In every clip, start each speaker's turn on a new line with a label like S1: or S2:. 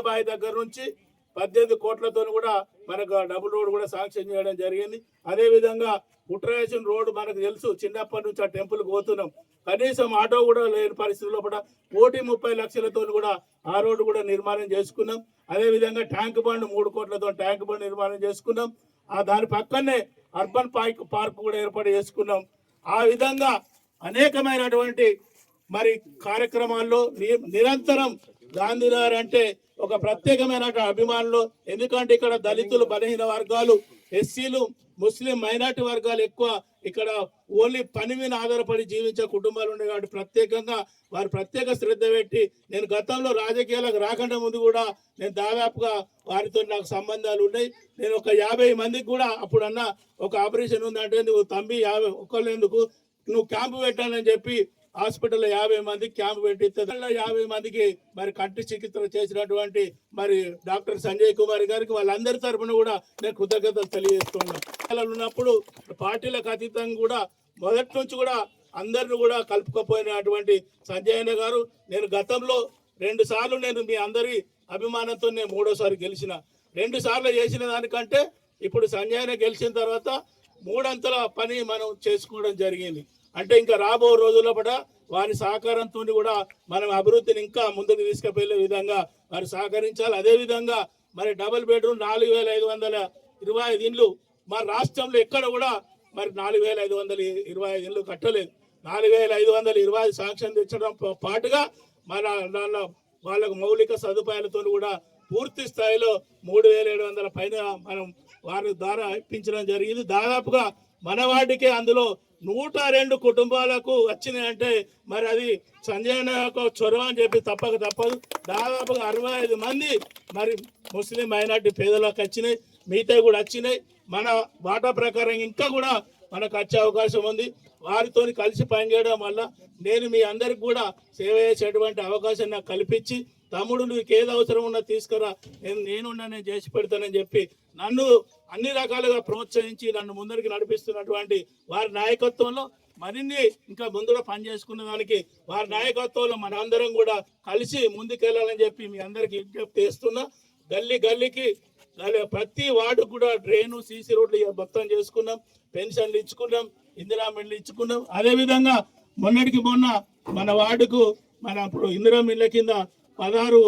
S1: కూడా దగ్గర నుంచి పద్దెనిమిది కోట్లతో కూడా మనకు డబుల్ రోడ్ కూడా శాంక్షన్ చేయడం జరిగింది. అదేవిధంగా విధంగా రోడ్డు మనకు తెలుసు చిన్నప్పటి నుంచి ఆ టెంపుల్ పోతున్నాం. కనీసం ఆటో కూడా లేని పరిస్థితుల్లో కూడా కోటి ముప్పై లక్షలతో కూడా ఆ రోడ్డు కూడా నిర్మాణం చేసుకున్నాం. అదే విధంగా ట్యాంక్ బండ్ మూడు కోట్లతో ట్యాంక్ బండ్ నిర్మాణం చేసుకున్నాం. ఆ దాని పక్కనే అర్బన్ పార్క్ పార్క్ కూడా ఏర్పాటు చేసుకున్నాం. ఆ విధంగా అనేకమైనటువంటి మరి కార్యక్రమాల్లో ని- నిరంతరం గాంధీనగర్ అంటే ఒక ప్రత్యేకమైన అభిమానులు. ఎందుకంటే ఇక్కడ దళితులు బలహీన వర్గాలు ఎస్సీలు ముస్లిం మైనార్టీ వర్గాలు ఎక్కువ ఇక్కడ ఓన్లీ పని మీద ఆధారపడి జీవించే కుటుంబాలు ఉన్నాయి కాబట్టి ప్రత్యేకంగా వారు ప్రత్యేక శ్రద్ధ పెట్టి నేను గతంలో రాజకీయాలకు రాకుండా ముందు కూడా నేను దాదాపుగా వారితో నాకు సంబంధాలు ఉన్నాయి. నేను ఒక యాభై మందికి కూడా అప్పుడు అన్న ఒక ఆపరేషన్ ఉందంటే నువ్వు తంబి యాభై ఒక్కళ్ళు ఎందుకు? నువ్వు క్యాంపు పెట్టాలని చెప్పి హాస్పిటల్లో యాభై మందికి క్యాంప్ పెట్టిస్తే యాభై మందికి మరి కంటి చికిత్స చేసినటువంటి మరి డాక్టర్ సంజయ్ కుమార్ గారికి వాళ్ళందరి తరఫున కూడా నేను కృతజ్ఞతలు తెలియజేస్తున్నాను. ఉన్నప్పుడు పార్టీలకు అతీతంగా కూడా మొదటి నుంచి కూడా అందరిని కూడా కలుపుకపోయినటువంటి సంజయ్ అన్న గారు నేను గతంలో రెండు సార్లు నేను మీ అందరి అభిమానంతో నేను మూడోసారి గెలిచిన. రెండు సార్లు చేసిన దానికంటే ఇప్పుడు సంజయ్ గెలిచిన తర్వాత మూడంతల పని మనం చేసుకోవడం జరిగింది. అంటే ఇంకా రాబో రోజుల్లో కూడా వారి సహకారంతో కూడా మనం అభివృద్ధిని ఇంకా ముందుకు తీసుకువెళ్ళే విధంగా వారు సహకరించాలి. అదే విధంగా మరి డబుల్ బెడ్రూమ్ నాలుగు వేల ఐదు వందల ఇరవై ఐదు ఇండ్లు మా రాష్ట్రంలో ఎక్కడ కూడా మరి నాలుగు వేల ఐదు వందల ఇరవై ఐదు ఇండ్లు కట్టలేదు. నాలుగు వేల ఐదు వందల ఇరవై ఐదు సాంక్షన్ తెచ్చడం పాటుగా మన దానిలో వాళ్ళకు మౌలిక సదుపాయాలతో కూడా పూర్తి స్థాయిలో మూడు వేల ఏడు వందల పైన మనం వారి ద్వారా ఇప్పించడం జరిగింది. దాదాపుగా మన వాటికే అందులో నూట రెండు కుటుంబాలకు వచ్చినాయి అంటే మరి అది సంజయన యొక్క చొరవ అని చెప్పి తప్పక తప్పదు. దాదాపుగా అరవై ఐదు మంది మరి ముస్లిం మైనార్టీ పేదలకు వచ్చినాయి. మిగతా కూడా వచ్చినాయి. మన వాటా ప్రకారం ఇంకా కూడా మనకు వచ్చే అవకాశం ఉంది. వారితో కలిసి పనిచేయడం వల్ల నేను మీ అందరికి కూడా సేవ చేసేటువంటి అవకాశం నాకు కల్పించి తమ్ముడు నీకు ఏది అవసరం ఉన్నా తీసుకురా. నేను నేనున్నా నేను చేసి పెడతానని చెప్పి నన్ను అన్ని రకాలుగా ప్రోత్సహించి నన్ను ముందరికి నడిపిస్తున్నటువంటి వారి నాయకత్వంలో మరిన్ని ఇంకా ముందుగా పనిచేసుకున్న దానికి వారి నాయకత్వంలో మనందరం కూడా కలిసి ముందుకెళ్ళాలని చెప్పి మీ అందరికి విజ్ఞప్తి చేస్తున్నా. గల్లీ గల్లీకి ప్రతి వార్డు కూడా డ్రైను సీసీ రోడ్లు మొత్తం చేసుకున్నాం. పెన్షన్లు ఇచ్చుకున్నాం ఇందిరా మిల్లు ఇచ్చుకున్నాం అదేవిధంగా మొన్నటికి మొన్న మన వార్డుకు మన ఇప్పుడు ఇందిరా మిల్ల కింద పదహారు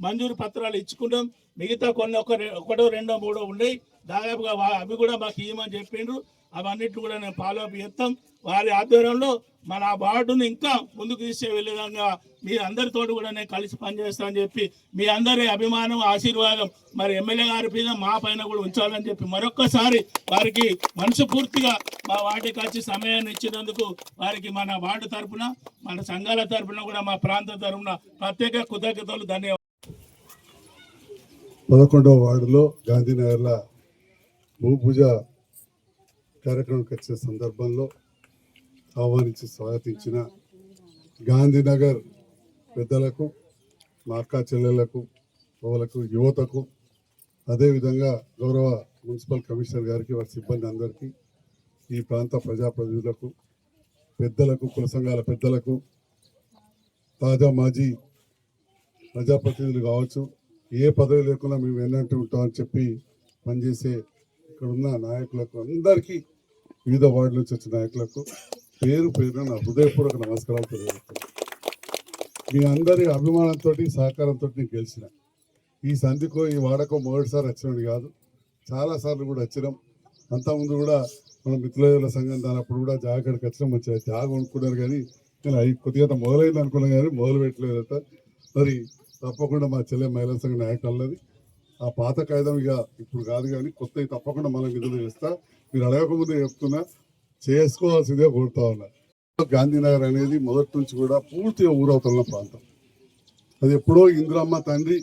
S1: మంజూరు పత్రాలు ఇచ్చుకున్నాం. మిగతా కొన్ని ఒక రె- ఒకటో రెండో మూడో ఉన్నాయి. దాదాపుగా అవి కూడా మాకు ఇవ్వమని చెప్పిండ్రు. అవన్నిటి కూడా నేను ఫాలో అప్ చేస్తాం. వారి ఆధ్వర్యంలో మన ఆ వార్డును ఇంకా ముందుకు తీసే విధంగా మీ అందరితో కూడా నేను కలిసి పనిచేస్తానని చెప్పి మీ అందరి అభిమానం ఆశీర్వాదం మరి ఎమ్మెల్యే గారి మీద మా పైన కూడా ఉంచాలని చెప్పి మరొక్కసారి వారికి మనసు పూర్తిగా మా వార్డుకి వచ్చి సమయాన్ని ఇచ్చినందుకు వారికి మన వార్డు తరపున మన సంఘాల తరఫున కూడా మా ప్రాంత తరపున ప్రత్యేక కృతజ్ఞతలు ధన్యవాదాలు.
S2: పదకొండవ వార్డులో గాంధీనగర్ల భూపూజ కార్యక్రమంకి వచ్చే సందర్భంలో ఆహ్వానించి స్వాగతించిన గాంధీనగర్ పెద్దలకు మా అక్క చెల్లెళ్ళకు వాళ్ళకు యువతకు అదేవిధంగా గౌరవ మున్సిపల్ కమిషనర్ గారికి వారి సిబ్బంది అందరికీ ఈ ప్రాంత ప్రజాప్రతినిధులకు పెద్దలకు కుల సంఘాల పెద్దలకు తాజా మాజీ ప్రజాప్రతినిధులు కావచ్చు ఏ పదవి లేకుండా మేము ఎన్నంటూ ఉంటామని చెప్పి పనిచేసే ఇక్కడ ఉన్న నాయకులకు అందరికీ వివిధ వార్డుల నుంచి వచ్చిన నాయకులకు పేరు పేరున నా హృదయపూర్వక నమస్కారాలు తెలియజేస్తున్నాను. మీ అందరి అభిమానంతో సహకారంతో నేను గెలిచిన. ఈ సంధికో ఈ వాడకో మొదటిసారి వచ్చినది కాదు. చాలా సార్లు కూడా వచ్చినాం. అంతకుముందు కూడా మన మిత్రుల సంఘం దానప్పుడు కూడా జాగడికి వచ్చినాం. మంచిగా జాగ అనుకున్నారు కానీ నేను అవి కొద్దిగా మొదలైంది అనుకున్నాను కానీ మొదలు పెట్టలేదు మరి తప్పకుండా మా చెల్లె మహిళా సంఘ నాయకులది ఆ పాత కాగితం ఇక ఇప్పుడు కాదు కానీ కొత్తవి తప్పకుండా మనం విధులు చేస్తా. మీరు అడగకముందే చెప్తున్నా చేసుకోవాల్సిందే కోరుతా ఉన్నా. గాంధీనగర్ అనేది మొదటి నుంచి కూడా పూర్తిగా ఊరవుతున్న ప్రాంతం. అది ఎప్పుడో ఇందిరమ్మ తండ్రి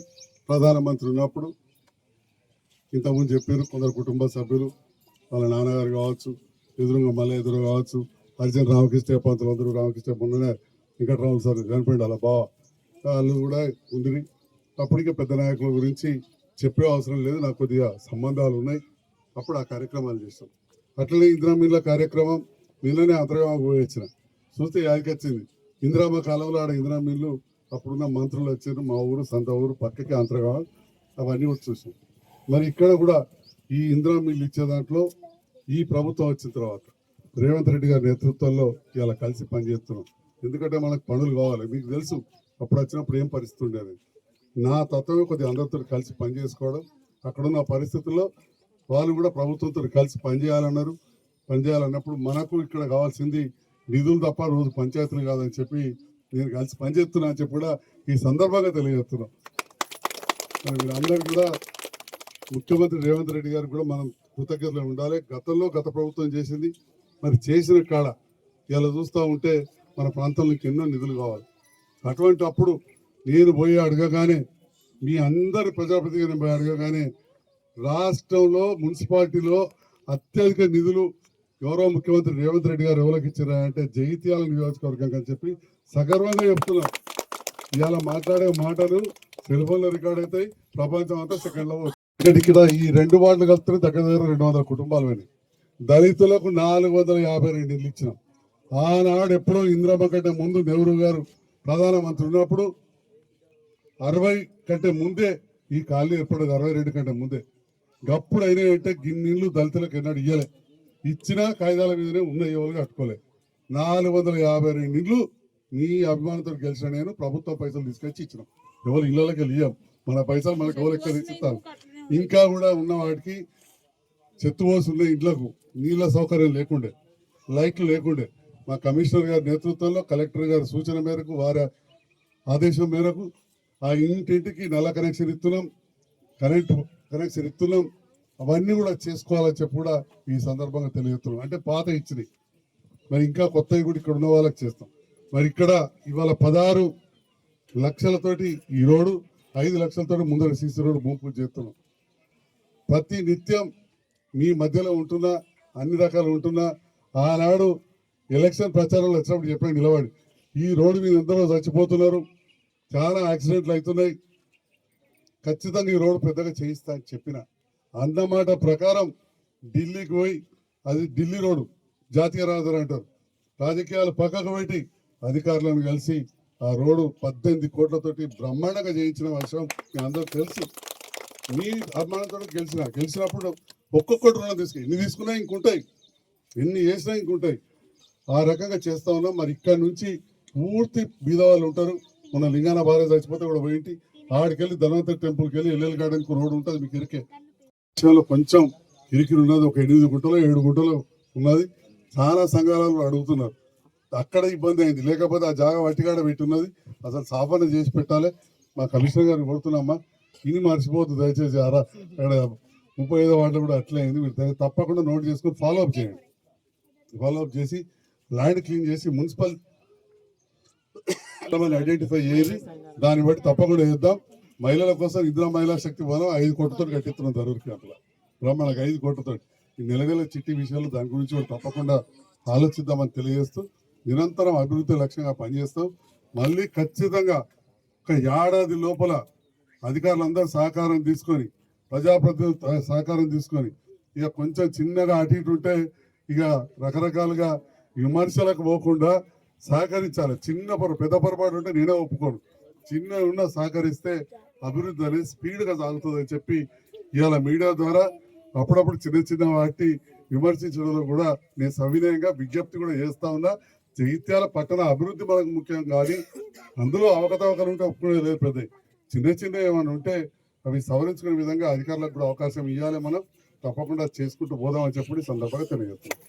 S2: ప్రధానమంత్రి ఉన్నప్పుడు ఇంతకుముందు చెప్పారు కొందరు కుటుంబ సభ్యులు వాళ్ళ నాన్నగారు కావచ్చు ఎదురుగా మళ్ళీ ఎదురు కావచ్చు అర్జున్ రామకృష్ణ పంతులు అందరూ రామకృష్ణ మొన్ననే వెంకటరావు సార్ కనిపించాలి అలా బావ. వాళ్ళు కూడా ఉంది. అప్పటికే పెద్ద నాయకుల గురించి చెప్పే అవసరం లేదు. నాకు కొద్దిగా సంబంధాలు ఉన్నాయి. అప్పుడు ఆ కార్యక్రమాలు చేస్తాం. అట్లనే ఇందిరామిల్ల కార్యక్రమం నిన్ననే అంతర్గామకు పోయి చూస్తే యాదికొచ్చింది ఇందిరామ కాలంలో ఆడ ఇందిరామిల్లు అప్పుడున్న మంత్రులు వచ్చారు. మా ఊరు సంత ఊరు పక్కకి అంతర్గా అవన్నీ కూడా చూసాం. మరి ఇక్కడ కూడా ఈ ఇందిరామిల్లు ఇచ్చే దాంట్లో ఈ ప్రభుత్వం వచ్చిన తర్వాత రేవంత్ రెడ్డి గారి నేతృత్వంలో ఇలా కలిసి పనిచేస్తున్నాం. ఎందుకంటే మనకు పనులు కావాలి. మీకు తెలుసు అప్పుడు వచ్చినప్పుడు ఏం పరిస్థితి ఉండేది? నా తత్వమే కొద్దిగా అందరితో కలిసి పని చేసుకోవడం అక్కడున్న పరిస్థితుల్లో వాళ్ళు కూడా ప్రభుత్వంతో కలిసి పనిచేయాలన్నారు. పనిచేయాలన్నప్పుడు మనకు ఇక్కడ కావాల్సింది నిధులు తప్ప రోజు పంచాయతీలు కాదని చెప్పి నేను కలిసి పనిచేస్తున్నా అని చెప్పి కూడా ఈ సందర్భంగా తెలియజేస్తున్నాం. వీళ్ళందరూ కూడా ముఖ్యమంత్రి రేవంత్ రెడ్డి గారికి కూడా మనం కృతజ్ఞతలు ఉండాలి. గతంలో గత ప్రభుత్వం చేసింది మరి చేసిన కాడ ఇలా చూస్తూ ఉంటే మన ప్రాంతంలోకి ఎన్నో నిధులు కావాలి. అటువంటి అప్పుడు నేను పోయి అడగగానే మీ అందరి ప్రజాప్రతినిధిగా పోయి అడగగానే రాష్ట్రంలో మున్సిపాలిటీలో అత్యధిక నిధులు గౌరవ ముఖ్యమంత్రి రేవంత్ రెడ్డి గారు ఎవరికి ఇచ్చారా అంటే జగిత్యాల నియోజకవర్గం అని చెప్పి సగర్వంగా చెప్తున్నారు ఇవాళ మాట్లాడే మాటలు సెల్ఫోన్లో రికార్డ్ అవుతాయి ప్రపంచం అంతా సెకండ్లో ఇక్కడ ఇక్కడ ఈ రెండు వార్డులు కలిపితే దగ్గర దగ్గర రెండు వందల కుటుంబాలు పోయినాయి. దళితులకు నాలుగు వందల యాభై రెండు ఇల్లు ఇచ్చినాం. ఆనాడు ఎప్పుడో ఇందిరమ్మ కంటే ముందు నెహ్రూ గారు ప్రధానమంత్రి ఉన్నప్పుడు అరవై కంటే ముందే ఈ కాలనీ ఏర్పడేది అరవై రెండు కంటే ముందే. గప్పుడు అయినాయి అంటే గిన్నెళ్ళు దళితులకు ఎన్నడూ ఇయ్యలే. ఇచ్చినా కాగితాల మీదనే ఉన్న ఎవరు కట్టుకోలే. నాలుగు వందల యాభై రెండు ఇళ్ళు మీ అభిమానంతో గెలిచిన నేను ప్రభుత్వ పైసలు తీసుకొచ్చి ఇచ్చినాం. ఎవరు ఇళ్ళకి వెళ్ళాం మన పైసలు మనకు ఎవరు ఎక్కడ ఇచ్చిస్తాను ఇంకా కూడా ఉన్న వాటికి చెత్తుపోసి ఉన్న ఇండ్లకు నీళ్ళ సౌకర్యం లేకుండే లైట్లు లేకుండే. మా కమిషనర్ గారి నేతృత్వంలో కలెక్టర్ గారి సూచన మేరకు వారి ఆదేశం మేరకు ఆ ఇంటింటికి నల్ల కనెక్షన్ ఇస్తున్నాం కరెంట్ కనెక్షన్ ఇస్తున్నాం. అవన్నీ కూడా చేసుకోవాలని చెప్పి కూడా ఈ సందర్భంగా తెలియజేస్తున్నాం. అంటే పాత ఇచ్చినాయి మరి ఇంకా కొత్తవి కూడా ఇక్కడ ఉన్న వాళ్ళకి చేస్తాం. మరి ఇక్కడ ఇవాళ పదహారు లక్షలతోటి ఈ రోడ్డు ఐదు లక్షలతోటి ముందర సీసీ రోడ్డు భూమి పూజ చేస్తున్నాం. ప్రతి నిత్యం మీ మధ్యలో ఉంటున్నా అన్ని రకాలు ఉంటున్నా ఆనాడు ఎలక్షన్ ప్రచారంలో వచ్చినప్పుడు చెప్పాను నిలబడి. ఈ రోడ్డు మీద ఎందరో చచ్చిపోతున్నారు? చాలా యాక్సిడెంట్లు అవుతున్నాయి. ఖచ్చితంగా ఈ రోడ్డు పెద్దగా చేయిస్తా అని చెప్పిన అన్నమాట ప్రకారం ఢిల్లీకి పోయి అది ఢిల్లీ రోడ్డు జాతీయ రహదారి అంటారు. రాజకీయాలు పక్కకు పెట్టి అధికారులను కలిసి ఆ రోడ్డు పద్దెనిమిది కోట్లతోటి బ్రహ్మాండంగా చేయించిన విషయం మీ అందరూ తెలుసు. మీ అభిమానంతో గెలిచిన గెలిచినప్పుడు ఒక్కొక్కటి రుణం తీసుకు ఎన్ని తీసుకున్నా ఇంకుంటాయి. ఎన్ని చేసినా ఇంకుంటాయి. ఆ రకంగా చేస్తా ఉన్నాం. మరి ఇక్కడ నుంచి పూర్తి బీదవాళ్ళు ఉంటారు. మన లింగాన భార్య చచ్చిపోతే కూడా పోయింటి. ఆడికెళ్ళి ధన్వంతరి టెంపుల్కి వెళ్ళి ఎల్లెల్ గార్డెన్ రోడ్డు ఉంటుంది మీకు ఇరికే. విషయంలో కొంచెం ఇరికిరి ఉన్నది ఒక ఎనిమిది గుంటలో ఏడు గుంటలో ఉన్నది. చాలా సంఘాలు అడుగుతున్నారు. అక్కడ ఇబ్బంది అయింది. లేకపోతే ఆ జాగా వట్టిగాడ పెట్టున్నది. అసలు సాఫన చేసి పెట్టాలి. మా కమిషనర్ గారిని కొడుతున్నామ్మా ఇని మర్చిపోతుంది దయచేసి అరా ముప్పై ఐదో వాటిలో కూడా అట్లే అయింది. మీరు తప్పకుండా నోట్ చేసుకుని ఫాలో అప్ చేయండి. ఫాలో అప్ చేసి ల్యాండ్ క్లీన్ చేసి మున్సిపల్ ఐడెంటిఫై చేసి దాన్ని బట్టి తప్పకుండా చేద్దాం. మహిళల కోసం ఇద్దరు మహిళా శక్తి బలం ఐదు కోట్లతో కట్టిస్తున్నాం ధరూర్ క్యాంపులో. బ్రహ్మణకు ఐదు కోట్లతో ఈ నెలవేల చిట్టి విషయాలు దాని గురించి తప్పకుండా ఆలోచిద్దామని తెలియజేస్తూ నిరంతరం అభివృద్ధి లక్ష్యంగా పనిచేస్తాం. మళ్ళీ ఖచ్చితంగా ఒక ఏడాది లోపల అధికారులందరూ సహకారం తీసుకొని ప్రజాప్రతినిధులు సహకారం తీసుకొని ఇక కొంచెం చిన్నగా అటు ఇటు ఉంటే ఇక రకరకాలుగా విమర్శలకు పోకుండా సహకరించాలి. చిన్న పొర పెద్ద పొరపాటు ఉంటే నేనే ఒప్పుకోను. చిన్న ఉన్న సహకరిస్తే అభివృద్ధి అనేది స్పీడ్గా సాగుతుంది అని చెప్పి ఇవాళ మీడియా ద్వారా అప్పుడప్పుడు చిన్న చిన్న వాటి విమర్శించడంలో కూడా నేను సవినయంగా విజ్ఞప్తి కూడా చేస్తా ఉన్నా. జగిత్యాల పట్టణ అభివృద్ధి మనకు ముఖ్యం కానీ అందులో అవకతవకలు ఉంటే ఒప్పుకునే లేదు పెద్ద. చిన్న చిన్న ఏమైనా ఉంటే అవి సవరించుకునే విధంగా అధికారులకు కూడా అవకాశం ఇవ్వాలి మనం. తప్పకుండా చేసుకుంటూ పోదామని చెప్పి సందర్భంగా తెలియజేస్తున్నాం.